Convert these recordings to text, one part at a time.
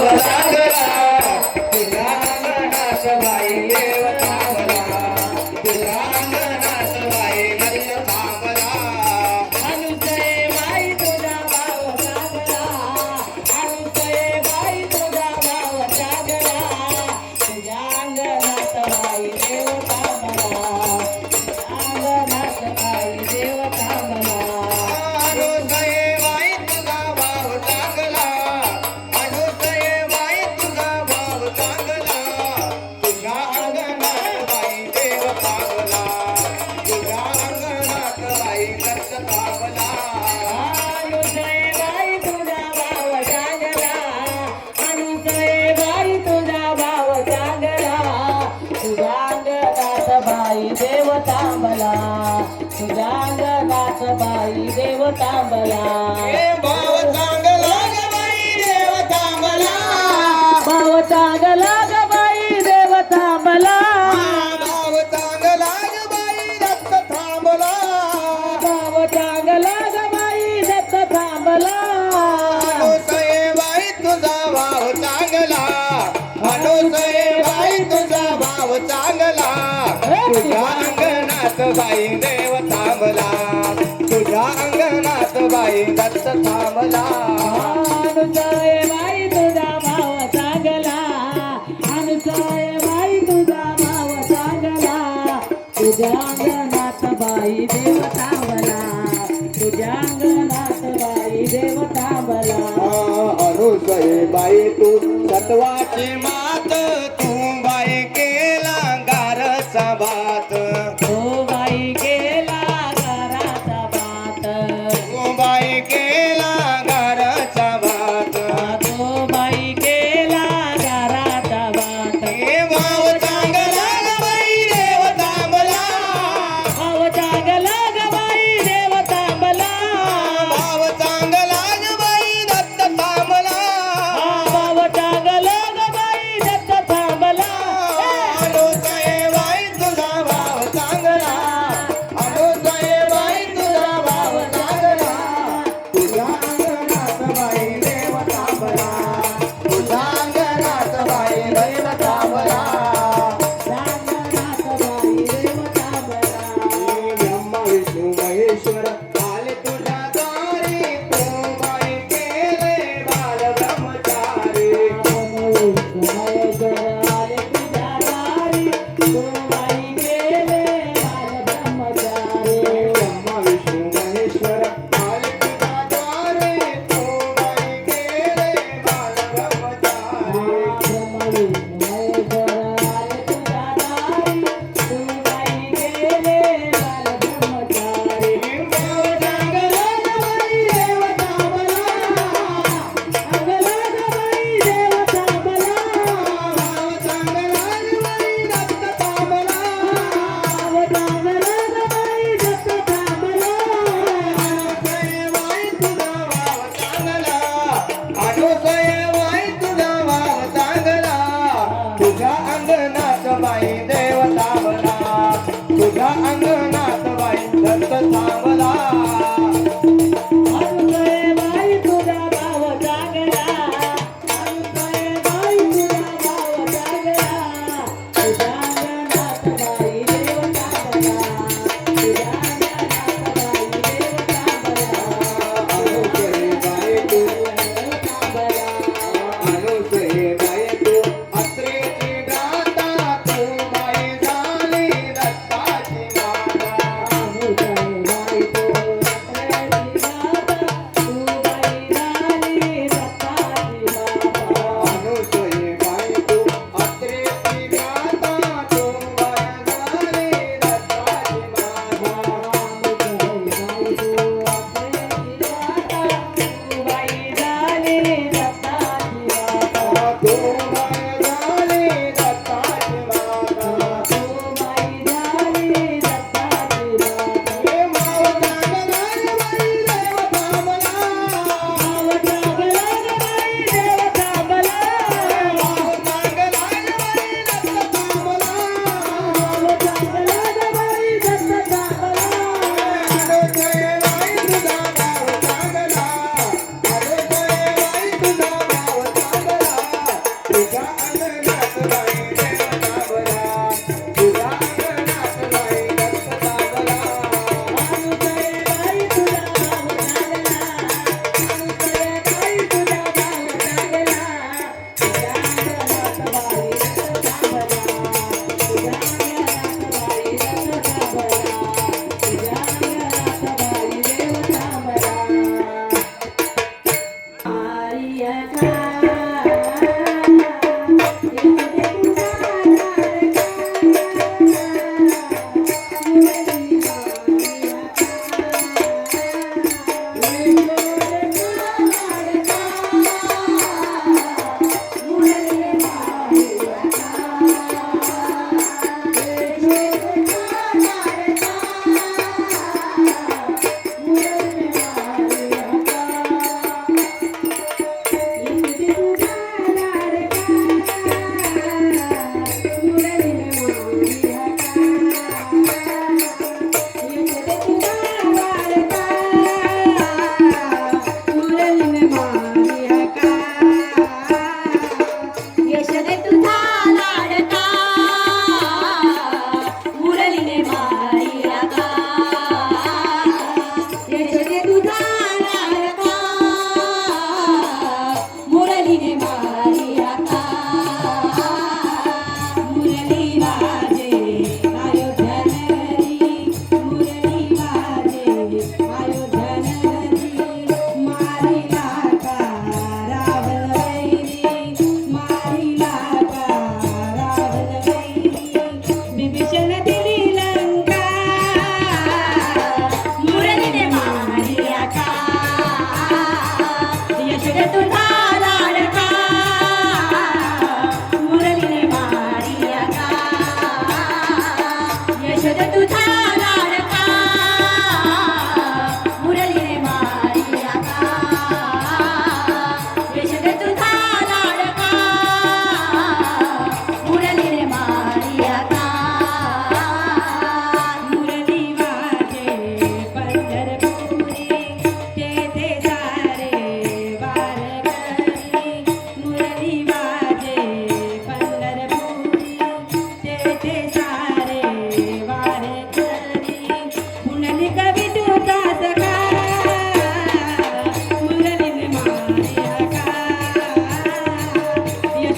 भाव लागला तुझ्या अंगणात बाई देव थांबला हे भाव चांगला ग बाई देव भाव चांगला ग बाई देव थांबला भाव चांगला ग बाई दत्त थांबला. भाव चांगला ग बाई दत्त थांबला. अनुसये बाई तुझा भाव चांगला. अनुसये बाई तुझा भाव चांगला. तुझ्या अंगणात बाई देव थांबला अनुसये बाई तुझा भाव चांगला. अनुसये बाई तुझा भाव चांगला. तुझ्या अंगणात बाई देव थांबला. तुझ्या अंगणात बाई देव थांबला. अनुसये बाई तू सत्वाची मात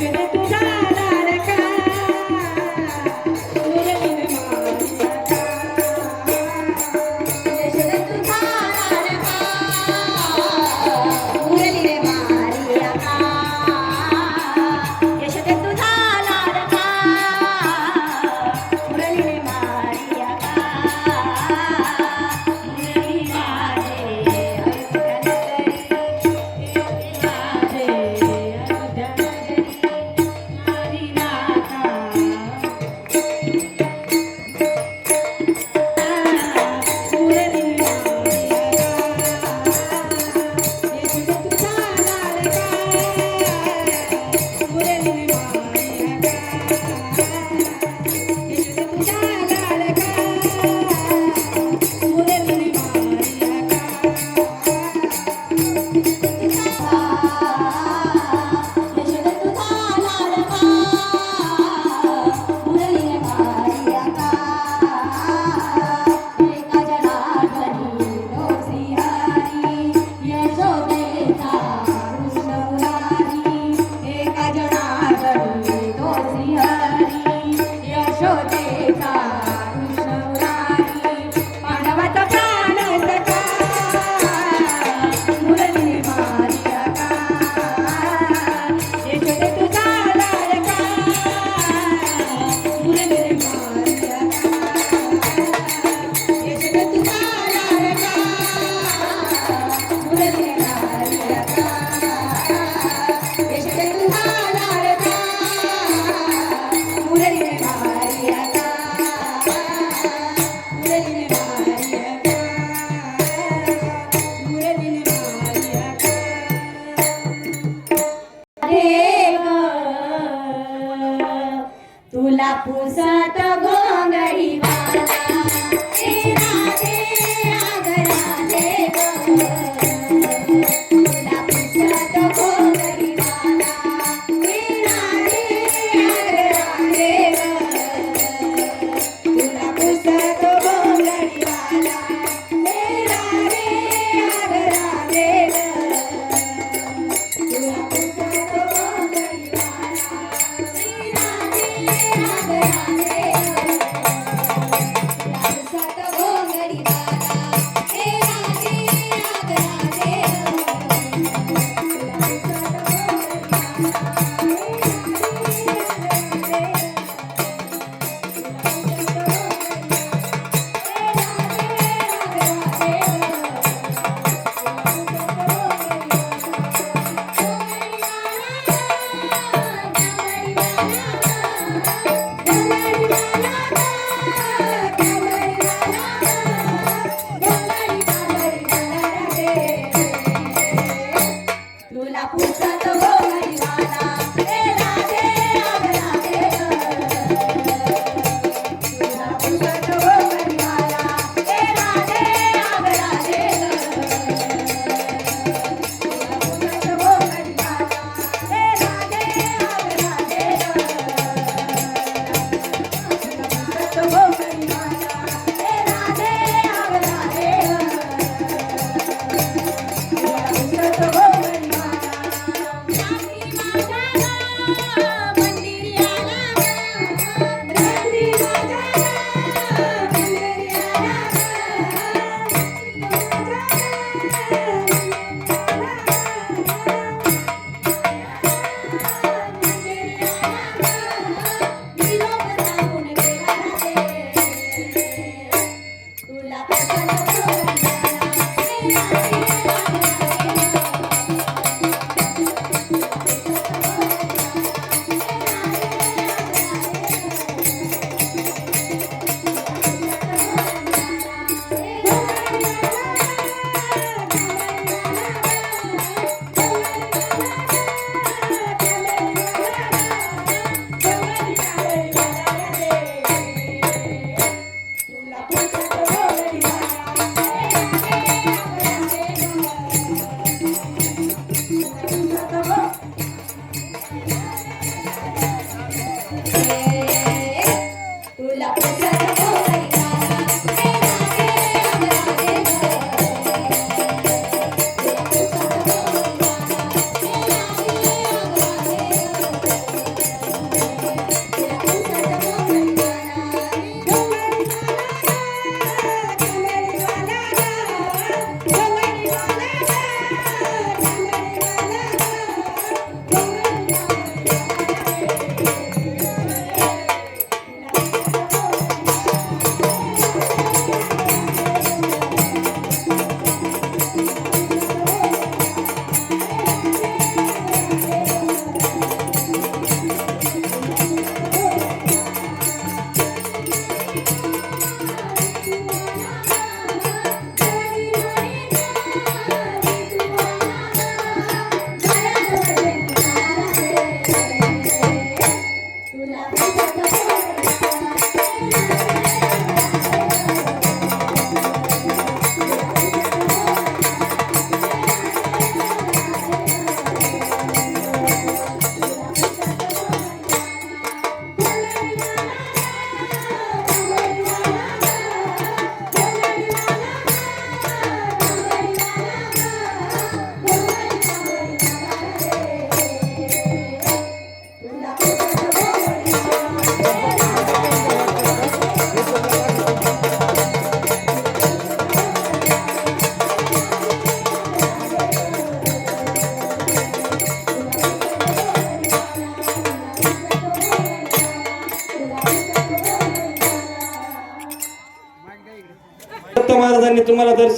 यशोदे तुझा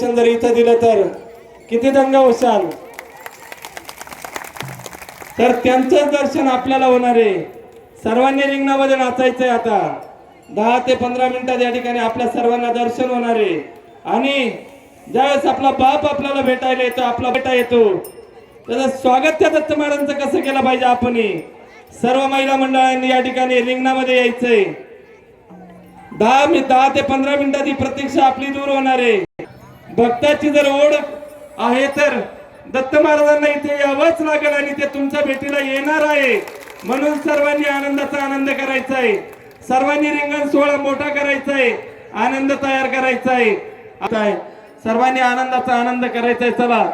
तुम्हाला जर इथं दिलं तर किती दंग होशाल तर त्यांचं दर्शन आपल्याला होणार आहे. सर्वांनी रिंगणामध्ये नाचायचंय आता. दहा ते पंधरा मिनिटात या ठिकाणी आपल्या सर्वांना दर्शन होणार आहे. आणि ज्यावेळेस आपला बाप आपल्याला भेटायला येतो आपला बेटा येतो त्याचं स्वागत त्या दत्त महाराजांचं कसं केलं पाहिजे आपण सर्व महिला मंडळांनी या ठिकाणी रिंगणामध्ये यायचंय. दहा दहा ते पंधरा मिनिटाची प्रतीक्षा आपली दूर होणार आहे. भक्ताची जर ओढ आहे तर दत्त महाराजांना इथे यावंच लागेल आणि ते तुमच्या भेटीला येणार आहे. म्हणून सर्वांनी आनंदाचा आनंद करायचा आहे. सर्वांनी रिंगण सोहळा मोठा करायचा आहे. आनंद तयार करायचा आहे. आता सर्वांनी आनंदाचा आनंद करायचा आहे. चला.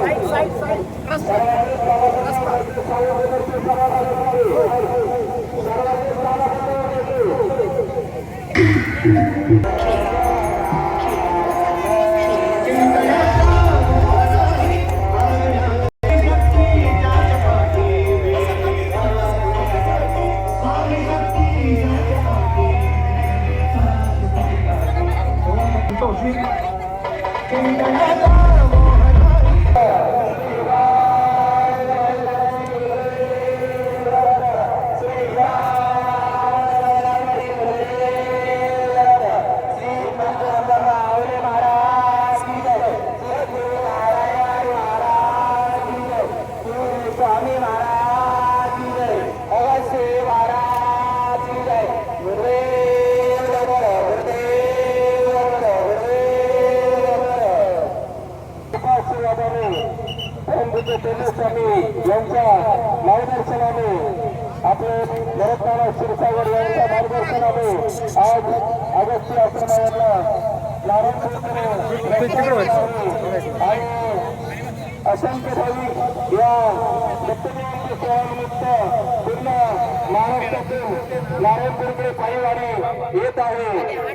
সাইড সাইড সাইড রাস্তা রাস্তা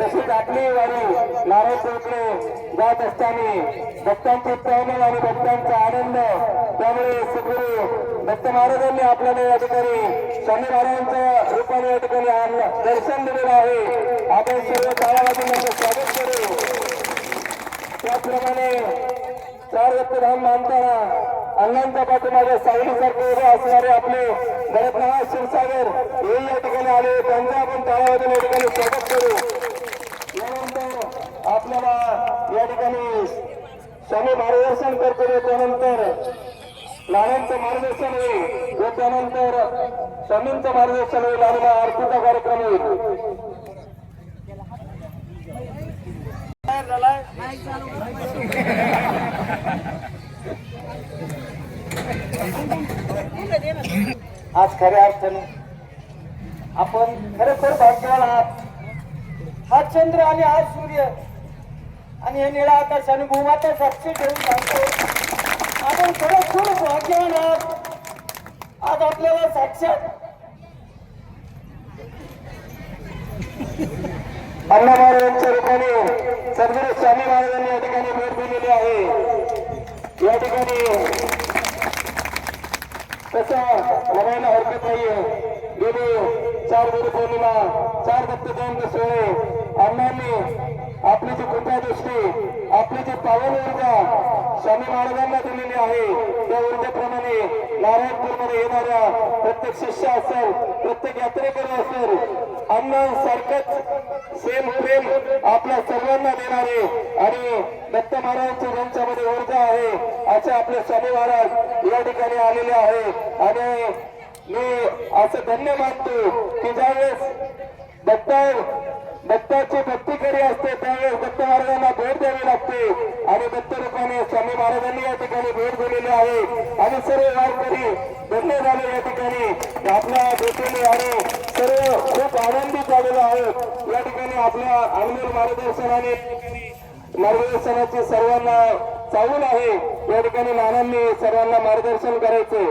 आहे तसेच वारी वारी नारायणपूरकडे जात असताना भक्तांचे प्रेम आणि भक्तांचा आनंद. त्यामुळे सुखरू भक्त महाराजांनी आपल्याला या ठिकाणी स्वामी महाराजांच्या रूपाने या ठिकाणी दर्शन दिलेलं आहे. आपण सर्व काळावादी स्वागत करू. त्याचप्रमाणे चार रक्तधाम मानताना अण्णांच्या पाठीमागे सावलीसारखे उभे असणारे आपले भरतनाथ क्षीरसागर हे या ठिकाणी आले. त्यांचा आपण टाळावादून या ठिकाणी स्वागत करू. आपल्याला या ठिकाणी स्वामी मार्गदर्शन करतो त्यानंतर नाण्यांचं मार्गदर्शन होईल. व त्यानंतर स्वामींचं मार्गदर्शन होईल आणि आरतीचा कार्यक्रम होईल. आज खऱ्या अर्थाने आपण खरोखर भाग्यवान आहात. हा चंद्र आणि हा सूर्य आणि हे निळा आकाश आणि भूमाता साक्षी ठेवून सांगतो. आपण खरोखर भाग्यवान आहात. आज आपल्याला साक्षात अण्णा महाराजांच्या रूपाने सद्गुरू स्वामी महाराजांनी या ठिकाणी भेट दिलेली आहे. या ठिकाणी तसं म्हणायला हरकत नाहीये. गेली चार गुरु पौर्णिमा चार दत्त जयंती सोहळे. अण्णांनी आपली जी कृपा दृष्टी आपली जी पावन ऊर्जा स्वामी महाराजांना दिलेली आहे. त्या ऊर्जेप्रमाणे नारायणपूरमध्ये येणाऱ्या प्रत्येक शिष्य असेल प्रत्येक यात्रेकरी असेल अण्णांसारखंच सेम प्रेम आपल्या सर्वांना देणारे आणि दत्त महाराजांच्या ज्यांच्यामध्ये ऊर्जा आहे असे आपले स्वामी महाराज या ठिकाणी आलेले आहे. आणि मी असं धन्य मानतो की ज्यावेळेस दत्ता दत्ताची भक्ती करी असते त्यावेळेस दत्त महाराजांना भेट द्यावी लागते. आणि दत्त रूपाने स्वामी महाराजांनी या ठिकाणी भेट दिलेली आहे. आणि सर्व वारकरी धन्य झाले या ठिकाणी. आपल्या भेटीने आणि सर्व खूप आनंदित झालेले आहेत. या ठिकाणी आपल्या अनमोल मार्गदर्शनाने मार्गदर्शनाची सर्वांना चावूल आहे. या ठिकाणी नानांनी सर्वांना मार्गदर्शन करायचे.